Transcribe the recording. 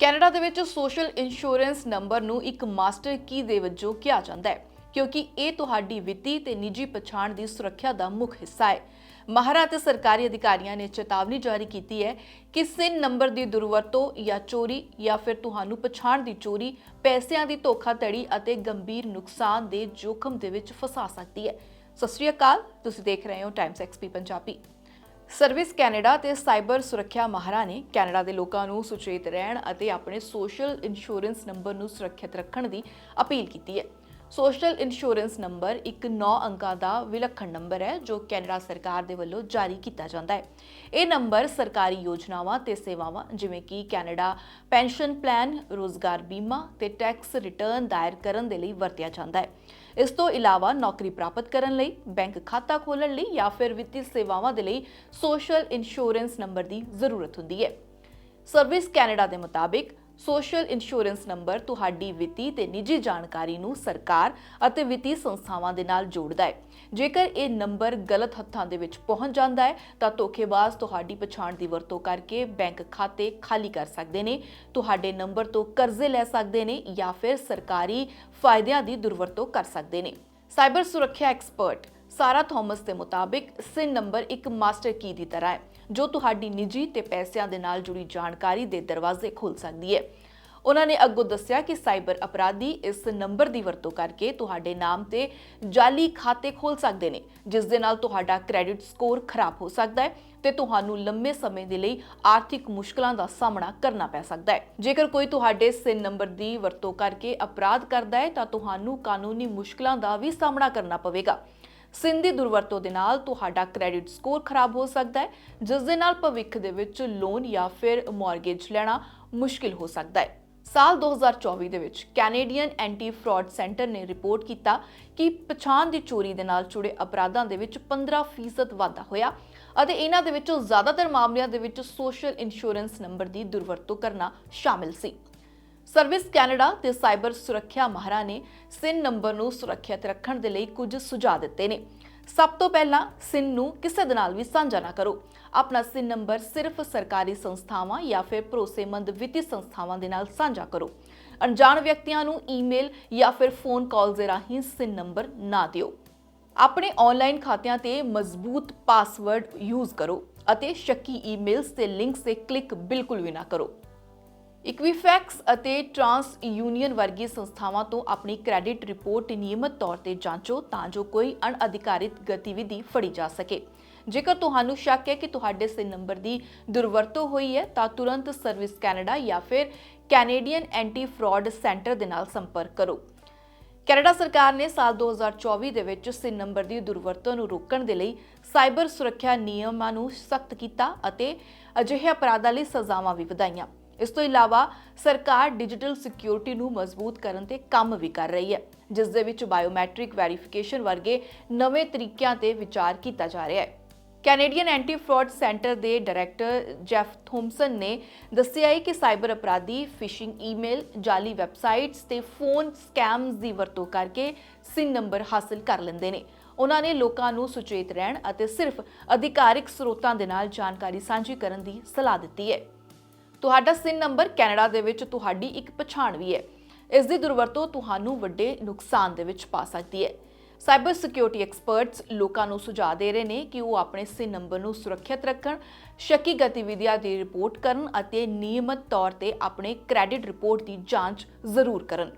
Canada ਦੇ ਵਿੱਚ social insurance number ਨੂੰ ਇੱਕ ਮਾਸਟਰ ਕੀ ਦੇ ਵਜੋਂ ਕਿਹਾ ਜਾਂਦਾ ਹੈ, ਕਿਉਂਕਿ ਇਹ ਤੁਹਾਡੀ ਵਿੱਤੀ ਤੇ ਨਿੱਜੀ ਪਛਾਣ ਦੀ ਸੁਰੱਖਿਆ ਦਾ ਮੁੱਖ ਹਿੱਸਾ ਹੈ। ਮਹਾਰਾ ਤੇ ਸਰਕਾਰੀ ਅਧਿਕਾਰੀਆਂ ਨੇ ਚੇਤਾਵਨੀ ਜਾਰੀ ਕੀਤੀ ਹੈ ਕਿ ਸਿਨ ਨੰਬਰ ਦੀ ਦੁਰਵਰਤੋਂ ਜਾਂ ਚੋਰੀ ਜਾਂ ਫਿਰ ਤੁਹਾਨੂੰ ਪਛਾਣ ਦੀ ਚੋਰੀ, ਪੈਸਿਆਂ ਦੀ ਧੋਖਾਧੜੀ ਅਤੇ ਗੰਭੀਰ ਨੁਕਸਾਨ ਦੇ ਜੋਖਮ ਦੇ ਵਿੱਚ ਫਸਾ ਸਕਦੀ ਹੈ। ਸਤਿ ਸ਼੍ਰੀ ਅਕਾਲ, ਤੁਸੀਂ ਦੇਖ ਰਹੇ ਹੋ Times XP Punjabi. Service Canada ਤੇ ਸਾਈਬਰ ਸੁਰੱਖਿਆ ਮਾਹਰਾਂ ਨੇ ਕੈਨੇਡਾ ਦੇ ਲੋਕਾਂ ਨੂੰ ਸੁਚੇਤ ਰਹਿਣ ਅਤੇ ਆਪਣੇ ਸੋਸ਼ਲ ਇੰਸ਼ੋਰੈਂਸ ਨੰਬਰ ਨੂੰ ਸੁਰੱਖਿਅਤ ਰੱਖਣ ਦੀ ਅਪੀਲ ਕੀਤੀ ਹੈ। ਸੋਸ਼ਲ ਇੰਸ਼ੋਰੈਂਸ ਨੰਬਰ ਇੱਕ 9 ਅੰਕਾਂ ਦਾ ਵਿਲੱਖਣ ਨੰਬਰ ਹੈ, ਜੋ ਕੈਨੇਡਾ ਸਰਕਾਰ ਦੇ ਵੱਲੋਂ ਜਾਰੀ ਕੀਤਾ ਜਾਂਦਾ ਹੈ। ਇਹ ਨੰਬਰ ਸਰਕਾਰੀ ਯੋਜਨਾਵਾਂ ਤੇ ਸੇਵਾਵਾਂ, ਜਿਵੇਂ ਕਿ ਕੈਨੇਡਾ ਪੈਨਸ਼ਨ ਪਲਾਨ, ਰੋਜ਼ਗਾਰ ਬੀਮਾ ਤੇ ਟੈਕਸ ਰਿਟਰਨ ਦਾਇਰ ਕਰਨ ਦੇ ਲਈ ਵਰਤਿਆ ਜਾਂਦਾ ਹੈ। ਇਸ ਤੋਂ ਇਲਾਵਾ ਨੌਕਰੀ ਪ੍ਰਾਪਤ ਕਰਨ ਲਈ, ਬੈਂਕ ਖਾਤਾ ਖੋਲ੍ਹਣ ਲਈ ਜਾਂ ਫਿਰ ਵਿੱਤੀ ਸੇਵਾਵਾਂ ਦੇ ਲਈ ਸੋਸ਼ਲ ਇੰਸ਼ੋਰੈਂਸ ਨੰਬਰ ਦੀ ਜ਼ਰੂਰਤ ਹੁੰਦੀ ਹੈ। ਸਰਵਿਸ ਕੈਨੇਡਾ ਦੇ ਮੁਤਾਬਿਕ ਸੋਸ਼ਲ ਇੰਸ਼ੋਰੈਂਸ ਨੰਬਰ ਤੁਹਾਡੀ ਵਿੱਤੀ ਤੇ ਨਿੱਜੀ ਜਾਣਕਾਰੀ ਨੂੰ ਸਰਕਾਰ ਅਤੇ ਵਿੱਤੀ ਸੰਸਥਾਵਾਂ ਦੇ ਨਾਲ ਜੋੜਦਾ ਹੈ। ਜੇਕਰ ਇਹ ਨੰਬਰ ਗਲਤ ਹੱਥਾਂ ਦੇ ਵਿੱਚ ਪਹੁੰਚ ਜਾਂਦਾ ਹੈ, ਤਾਂ ਧੋਖੇਬਾਜ਼ ਤੁਹਾਡੀ ਪਛਾਣ ਦੀ ਵਰਤੋਂ ਕਰਕੇ ਬੈਂਕ ਖਾਤੇ ਖਾਲੀ ਕਰ ਸਕਦੇ ਨੇ, ਤੁਹਾਡੇ ਨੰਬਰ ਤੋਂ ਕਰਜ਼ੇ ਲੈ ਸਕਦੇ ਨੇ ਜਾਂ ਫਿਰ ਸਰਕਾਰੀ ਫਾਇਦਿਆਂ ਦੀ ਦੁਰਵਰਤੋਂ ਕਰ ਸਕਦੇ ਨੇ। ਸਾਈਬਰ ਸੁਰੱਖਿਆ ਐਕਸਪਰਟ ਸਾਰਾ ਥਾਮਸ ਦੇ ਮੁਤਾਬਿਕ ਸਿਨ ਨੰਬਰ ਇੱਕ ਮਾਸਟਰ ਕੀ ਦੀ ਤਰ੍ਹਾਂ ਹੈ, ਜੋ ਤੁਹਾਡੀ ਨਿੱਜੀ ਤੇ ਪੈਸਿਆਂ ਦੇ ਨਾਲ ਜੁੜੀ ਜਾਣਕਾਰੀ ਦੇ ਦਰਵਾਜ਼ੇ ਖੋਲ ਸਕਦੀ ਹੈ। ਉਹਨਾਂ ਨੇ ਅੱਗੋਂ ਦੱਸਿਆ ਕਿ ਸਾਈਬਰ ਅਪਰਾਧੀ ਇਸ ਨੰਬਰ ਦੀ ਵਰਤੋਂ ਕਰਕੇ ਤੁਹਾਡੇ ਨਾਮ ਤੇ ਜਾਲੀ ਖਾਤੇ ਖੋਲ ਸਕਦੇ ਨੇ, ਜਿਸ ਦੇ ਨਾਲ ਤੁਹਾਡਾ ਕ੍ਰੈਡਿਟ ਸਕੋਰ ਖਰਾਬ ਹੋ ਸਕਦਾ ਹੈ ਤੇ ਤੁਹਾਨੂੰ ਲੰਮੇ ਸਮੇਂ ਦੇ ਲਈ ਆਰਥਿਕ ਮੁਸ਼ਕਲਾਂ ਦਾ ਸਾਹਮਣਾ ਕਰਨਾ ਪੈ ਸਕਦਾ ਹੈ। ਜੇਕਰ ਕੋਈ ਤੁਹਾਡੇ ਸਿਨ ਨੰਬਰ ਦੀ ਵਰਤੋਂ ਕਰਕੇ ਅਪਰਾਧ ਕਰਦਾ ਹੈ, ਤਾਂ ਤੁਹਾਨੂੰ ਕਾਨੂੰਨੀ ਮੁਸ਼ਕਲਾਂ ਦਾ ਵੀ ਸਾਹਮਣਾ ਕਰਨਾ ਪਵੇਗਾ। ਸਿੰਧੀ ਦੁਰਵਰਤੋਂ ਦੇ ਨਾਲ ਤੁਹਾਡਾ ਕ੍ਰੈਡਿਟ ਸਕੋਰ ਖਰਾਬ ਹੋ ਸਕਦਾ ਹੈ, ਜਿਸ ਦੇ ਨਾਲ ਭਵਿੱਖ ਦੇ ਵਿੱਚ ਲੋਨ ਜਾਂ ਫਿਰ ਮਾਰਗੇਜ ਲੈਣਾ ਮੁਸ਼ਕਿਲ ਹੋ ਸਕਦਾ ਹੈ। ਸਾਲ 2024 ਦੇ ਵਿੱਚ ਕੈਨੇਡੀਅਨ ਐਂਟੀ ਫਰਾਡ ਸੈਂਟਰ ਨੇ ਰਿਪੋਰਟ ਕੀਤਾ ਕਿ ਪਛਾਣ ਦੀ ਚੋਰੀ ਦੇ ਨਾਲ ਜੁੜੇ ਅਪਰਾਧਾਂ ਦੇ ਵਿੱਚ 15% ਵਾਧਾ ਹੋਇਆ ਅਤੇ ਇਹਨਾਂ ਦੇ ਵਿੱਚੋਂ ਜ਼ਿਆਦਾਤਰ ਮਾਮਲਿਆਂ ਦੇ ਵਿੱਚ ਸੋਸ਼ਲ ਇੰਸ਼ੋਰੈਂਸ ਨੰਬਰ ਦੀ ਦੁਰਵਰਤੋਂ ਕਰਨਾ ਸ਼ਾਮਿਲ ਸੀ। ਸਰਵਿਸ ਕੈਨੇਡਾ ਤੇ ਸਾਈਬਰ ਸੁਰੱਖਿਆ ਮਾਹਰਾਂ ਨੇ ਸਿਨ ਨੰਬਰ ਨੂੰ ਸੁਰੱਖਿਅਤ ਰੱਖਣ ਦੇ ਲਈ ਕੁਝ ਸੁਝਾਅ ਦਿੱਤੇ ਨੇ। ਸਭ ਤੋਂ ਪਹਿਲਾਂ ਸਿਨ ਨੂੰ ਕਿਸੇ ਦੇ ਨਾਲ ਵੀ ਸਾਂਝਾ ਨਾ ਕਰੋ। ਆਪਣਾ ਸਿਨ ਨੰਬਰ ਸਿਰਫ ਸਰਕਾਰੀ ਸੰਸਥਾਵਾਂ ਜਾਂ ਫਿਰ ਭਰੋਸੇਮੰਦ ਵਿੱਤੀ ਸੰਸਥਾਵਾਂ ਦੇ ਨਾਲ ਸਾਂਝਾ ਕਰੋ। ਅਣਜਾਣ ਵਿਅਕਤੀਆਂ ਨੂੰ ਈਮੇਲ ਜਾਂ ਫਿਰ ਫੋਨ ਕਾਲ ਦੇ ਰਾਹੀਂ ਸਿਨ ਨੰਬਰ ਨਾ ਦਿਓ। ਆਪਣੇ ਆਨਲਾਈਨ ਖਾਤਿਆਂ ਤੇ ਮਜ਼ਬੂਤ ਪਾਸਵਰਡ ਯੂਜ਼ ਕਰੋ ਅਤੇ ਸ਼ੱਕੀ ਈਮੇਲਸ ਤੇ ਲਿੰਕਸ ਤੇ ਕਲਿੱਕ ਬਿਲਕੁਲ ਵੀ ਨਾ ਕਰੋ। ਇਕਵੀਫੈਕਸ ਅਤੇ ਟਰਾਂਸ ਯੂਨੀਅਨ ਵਰਗੀ ਸੰਸਥਾਵਾਂ ਤੋਂ ਆਪਣੀ ਕ੍ਰੈਡਿਟ ਰਿਪੋਰਟ ਨਿਯਮਤ ਤੌਰ ਤੇ ਜਾਂਚੋ ਤਾਂ ਜੋ ਕੋਈ ਅਣਅਧਿਕਾਰਿਤ ਗਤੀਵਿਧੀ ਫੜੀ ਜਾ ਸਕੇ। ਜੇਕਰ ਤੁਹਾਨੂੰ ਸ਼ੱਕ ਹੈ ਕਿ ਤੁਹਾਡੇ ਸਿਨ ਨੰਬਰ ਦੀ ਦੁਰਵਰਤੋਂ ਹੋਈ ਹੈ, ਤਾਂ ਤੁਰੰਤ ਸਰਵਿਸ ਕੈਨੇਡਾ ਜਾਂ ਫਿਰ ਕੈਨੇਡੀਅਨ ਐਂਟੀ ਫਰਾਡ ਸੈਂਟਰ ਦੇ ਨਾਲ ਸੰਪਰਕ ਕਰੋ। ਕੈਨੇਡਾ ਸਰਕਾਰ ਨੇ ਸਾਲ 2024 ਦੇ ਵਿੱਚ ਸਿਨ ਨੰਬਰ ਦੀ ਦੁਰਵਰਤੋਂ ਨੂੰ ਰੋਕਣ ਦੇ ਲਈ ਸਾਈਬਰ ਸੁਰੱਖਿਆ ਨਿਯਮਾਂ ਨੂੰ ਸਖਤ ਕੀਤਾ ਅਤੇ ਅਜਿਹੇ ਅਪਰਾਧਾਂ ਲਈ ਸਜ਼ਾਵਾਂ ਵੀ ਵਧਾਈਆਂ। ਇਸ ਤੋਂ ਇਲਾਵਾ ਸਰਕਾਰ ਡਿਜੀਟਲ ਸਿਕਿਉਰਿਟੀ ਨੂੰ ਮਜ਼ਬੂਤ ਕਰਨ ਤੇ ਕੰਮ ਵੀ ਕਰ ਰਹੀ ਹੈ ਜਿਸ ਦੇ ਵਿੱਚ ਬਾਇਓਮੈਟ੍ਰਿਕ ਵੈਰੀਫਿਕੇਸ਼ਨ ਵਰਗੇ ਨਵੇਂ ਤਰੀਕਿਆਂ ਤੇ ਵਿਚਾਰ ਕੀਤਾ ਜਾ ਰਿਹਾ ਹੈ। ਕੈਨੇਡੀਅਨ ਐਂਟੀ ਫਰਾਡ ਸੈਂਟਰ ਦੇ ਡਾਇਰੈਕਟਰ ਜੈਫ ਥੋਮਸਨ ਨੇ ਦੱਸਿਆ ਹੈ ਕਿ ਸਾਈਬਰ ਅਪਰਾਧੀ ਫਿਸ਼ਿੰਗ ਈਮੇਲ, ਜਾਲੀ ਵੈਬਸਾਈਟਸ ਤੇ ਫੋਨ ਸਕੈਮਸ ਦੀ ਵਰਤੋਂ ਕਰਕੇ ਸਿਨ ਨੰਬਰ ਹਾਸਲ ਕਰ ਲੈਂਦੇ ਨੇ। ਉਹਨਾਂ ਨੇ ਲੋਕਾਂ ਨੂੰ ਸੁਚੇਤ ਰਹਿਣ ਅਤੇ ਸਿਰਫ ਅਧਿਕਾਰਿਕ ਸਰੋਤਾਂ ਦੇ ਨਾਲ ਜਾਣਕਾਰੀ ਸਾਂਝੀ ਕਰਨ ਦੀ ਸਲਾਹ ਦਿੱਤੀ ਹੈ। ਤੁਹਾਡਾ ਸਿਨ ਨੰਬਰ ਕੈਨੇਡਾ ਦੇ ਵਿੱਚ ਤੁਹਾਡੀ ਇੱਕ ਪਛਾਣ ਵੀ ਹੈ। ਇਸ ਦੀ ਦੁਰਵਰਤੋਂ ਤੁਹਾਨੂੰ ਵੱਡੇ ਨੁਕਸਾਨ ਦੇ ਵਿੱਚ ਪਾ ਸਕਦੀ ਹੈ। ਸਾਈਬਰ ਸਿਕਿਉਰਿਟੀ ਐਕਸਪਰਟਸ ਲੋਕਾਂ ਨੂੰ ਸੁਝਾਅ ਦੇ ਰਹੇ ਨੇ ਕਿ ਉਹ ਆਪਣੇ ਸਿਨ ਨੰਬਰ ਨੂੰ ਸੁਰੱਖਿਅਤ ਰੱਖਣ, ਸ਼ੱਕੀ ਗਤੀਵਿਧੀਆਂ ਦੀ ਰਿਪੋਰਟ ਕਰਨ ਅਤੇ ਨਿਯਮਤ ਤੌਰ ਤੇ ਆਪਣੇ ਕ੍ਰੈਡਿਟ ਰਿਪੋਰਟ ਦੀ ਜਾਂਚ ਜ਼ਰੂਰ ਕਰਨ।